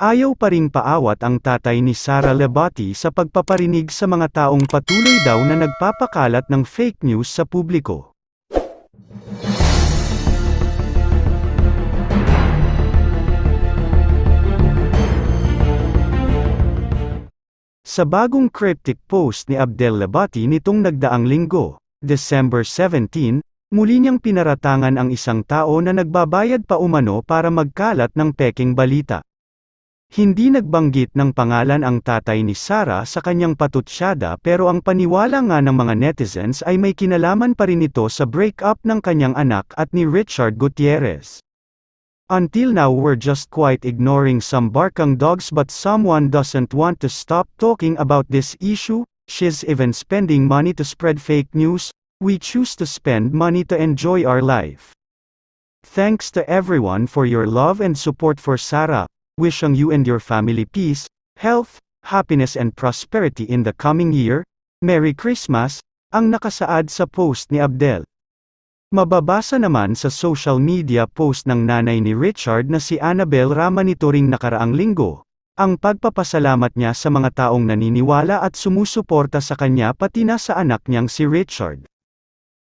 Ayaw pa ring paawat ang tatay ni Sara Lebati sa pagpaparinig sa mga taong patuloy daw na nagpapakalat ng fake news sa publiko. Sa bagong cryptic post ni Abdel Lebati nitong nagdaang linggo, December 17, muli niyang pinaratangan ang isang tao na nagbabayad pa umano para magkalat ng peking balita. Hindi nagbanggit ng pangalan ang tatay ni Sara sa kanyang patutsyada pero ang paniwala nga ng mga netizens ay may kinalaman pa rin ito sa breakup ng kanyang anak at ni Richard Gutierrez. Until now we're just quite ignoring some barkang dogs but someone doesn't want to stop talking about this issue, she's even spending money to spread fake news, we choose to spend money to enjoy our life. Thanks to everyone for your love and support for Sarah, wishing you and your family peace, health, happiness and prosperity in the coming year, Merry Christmas, ang nakasaad sa post ni Abdel. Mababasa naman sa social media post ng nanay ni Richard na si Annabel Rama nito ring nakaraang linggo, ang pagpapasalamat niya sa mga taong naniniwala at sumusuporta sa kanya pati na sa anak niyang si Richard.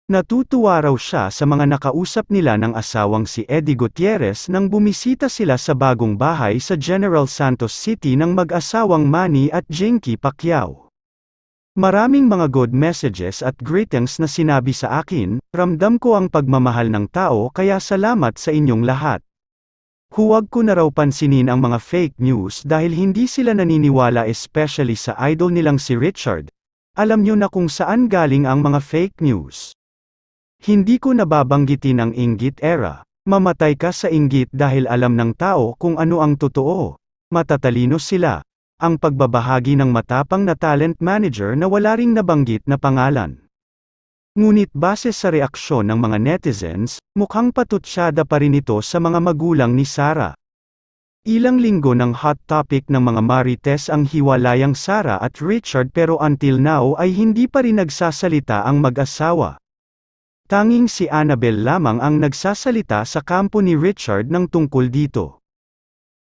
Natutuwa raw siya sa mga nakausap nila ng asawang si Eddie Gutierrez nang bumisita sila sa bagong bahay sa General Santos City ng mag-asawang Manny at Jinky Pacquiao. Maraming mga good messages at greetings na sinabi sa akin, ramdam ko ang pagmamahal ng tao kaya salamat sa inyong lahat. Huwag ko na raw pansinin ang mga fake news dahil hindi sila naniniwala especially sa idol nilang si Richard. Alam nyo na kung saan galing ang mga fake news. Hindi ko nababanggitin ang inggit era. Mamatay ka sa inggit dahil alam ng tao kung ano ang totoo. Matatalino sila ang pagbabahagi ng matapang na talent manager na wala ring nabanggit na pangalan. Ngunit base sa reaksyon ng mga netizens, mukhang patutsyada pa rin ito sa mga magulang ni Sara. Ilang linggo ng hot topic ng mga marites ang hiwalayang Sara at Richard pero until now ay hindi pa rin nagsasalita ang mag-asawa. Tanging si Annabel lamang ang nagsasalita sa kampo ni Richard ng tungkol dito.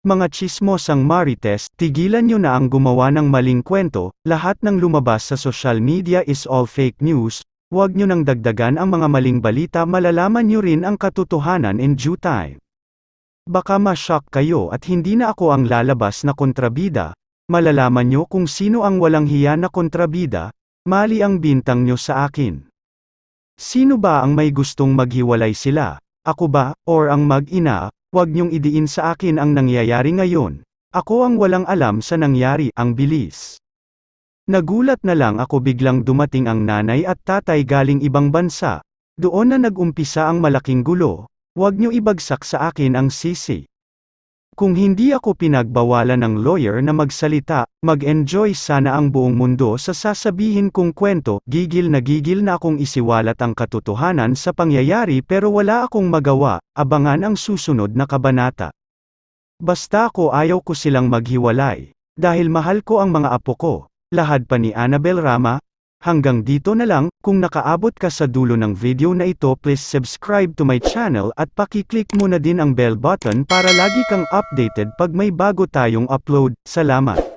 Mga chismosang marites, tigilan nyo na ang gumawa ng maling kwento, lahat ng lumabas sa social media is all fake news, huwag nyo nang dagdagan ang mga maling balita malalaman nyo rin ang katotohanan in due time. Baka ma-shock kayo at hindi na ako ang lalabas na kontrabida, malalaman nyo kung sino ang walang hiya na kontrabida, mali ang bintang nyo sa akin. Sino ba ang may gustong maghiwalay sila? Ako ba, or ang mag-ina, Huwag niyong idiin sa akin ang nangyayari ngayon. Ako ang walang alam sa nangyari, ang bilis. Nagulat na lang ako biglang dumating ang nanay at tatay galing ibang bansa. Doon na nag-umpisa ang malaking gulo. Huwag niyo ibagsak sa akin ang sisi. Kung hindi ako pinagbawalan ng lawyer na magsalita, mag-enjoy sana ang buong mundo sa sasabihin kong kwento, gigil na gigil na akong isiwalat ang katotohanan sa pangyayari pero wala akong magawa, abangan ang susunod na kabanata. Basta ako ayaw ko silang maghiwalay. Dahil mahal ko ang mga apo ko. Lahad pa ni Annabel Rama, Hanggang dito na lang, kung nakaabot ka sa dulo ng video na ito please subscribe to my channel at pakiclick mo na din ang bell button para lagi kang updated pag may bago tayong upload. Salamat!